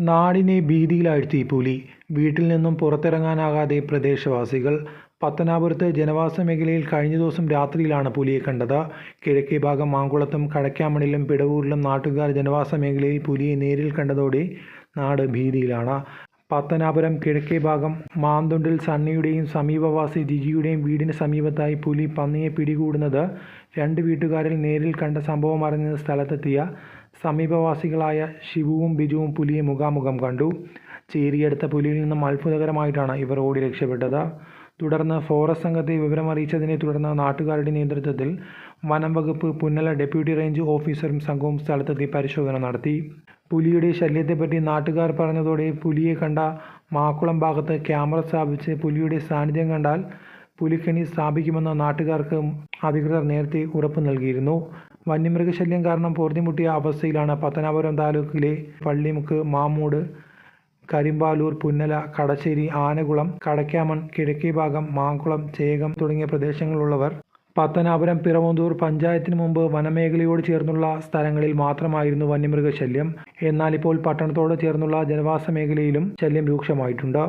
നാടിനെ ഭീതിയിലാഴ്ത്തി പുലി. വീട്ടിൽ നിന്നും പുറത്തിറങ്ങാനാകാതെ പ്രദേശവാസികൾ. പത്തനാപുരത്ത് ജനവാസ മേഖലയിൽ കഴിഞ്ഞ ദിവസം രാത്രിയിലാണ് പുലിയെ കണ്ടത്. കിഴക്കേ ഭാഗം മാങ്കുളത്തും കടക്കാമണിലും പിടവൂരിലും നാട്ടുകാർ ജനവാസ മേഖലയിൽ പുലിയെ നേരിൽ കണ്ടതോടെ നാട് ഭീതിയിലാണ്. പത്തനാപുരം കിഴക്കേ ഭാഗം മാന്തുണ്ടിൽ സണ്ണിയുടെയും സമീപവാസി ജിജിയുടെയും വീടിന് സമീപത്തായി പുലി പന്നിയെ പിടികൂടുന്നത് രണ്ട് വീട്ടുകാരിൽ നേരിൽ കണ്ട സംഭവം അറിഞ്ഞ സ്ഥലത്തെത്തിയ സമീപവാസികളായ ശിവുവും ബിജുവും പുലിയെ മുഖാമുഖം കണ്ടു. ചേരിയെടുത്ത പുലിയിൽ നിന്നും അത്ഭുതകരമായിട്ടാണ് ഇവർ ഓടി രക്ഷപ്പെട്ടത്. തുടർന്ന് ഫോറസ്റ്റ് സംഘത്തെ വിവരമറിയിച്ചതിനെ തുടർന്ന് നാട്ടുകാരുടെ നേതൃത്വത്തിൽ വനം വകുപ്പ് പുന്നല ഡെപ്യൂട്ടി റേഞ്ച് ഓഫീസറും സംഘവും സ്ഥലത്തെത്തി പരിശോധന നടത്തി. പുലിയുടെ ശല്യത്തെപ്പറ്റി നാട്ടുകാർ പറഞ്ഞതോടെ പുലിയെ കണ്ട മാക്കുളം ഭാഗത്ത് ക്യാമറ സ്ഥാപിച്ച് പുലിയുടെ സാന്നിധ്യം കണ്ടാൽ പുലിക്കണി സ്ഥാപിക്കുമെന്ന് നാട്ടുകാർക്ക് അധികൃതർ നേരത്തെ ഉറപ്പ് നൽകിയിരുന്നു. വന്യമൃഗശല്യം കാരണം പൊറുതിമുട്ടിയ അവസ്ഥയിലാണ് പത്തനാപുരം താലൂക്കിലെ പള്ളിമുക്ക് മാമൂട് കരിമ്പാലൂർ പുന്നല കടശ്ശേരി ആനകുളം കടക്കാമൺ കിഴക്കേ ഭാഗം മാങ്കുളം ചേകം തുടങ്ങിയ പ്രദേശങ്ങളിലുള്ളവർ പത്തനാപുരം പിറവന്തൂർ പഞ്ചായത്തിന് മുമ്പ് വനമേഖലയോട് ചേർന്നുള്ള സ്ഥലങ്ങളിൽ മാത്രമായിരുന്നു വന്യമൃഗശല്യം. എന്നാൽ ഇപ്പോൾ പട്ടണത്തോട് ചേർന്നുള്ള ജനവാസ മേഖലയിലും ശല്യം രൂക്ഷമായിട്ടുണ്ട്.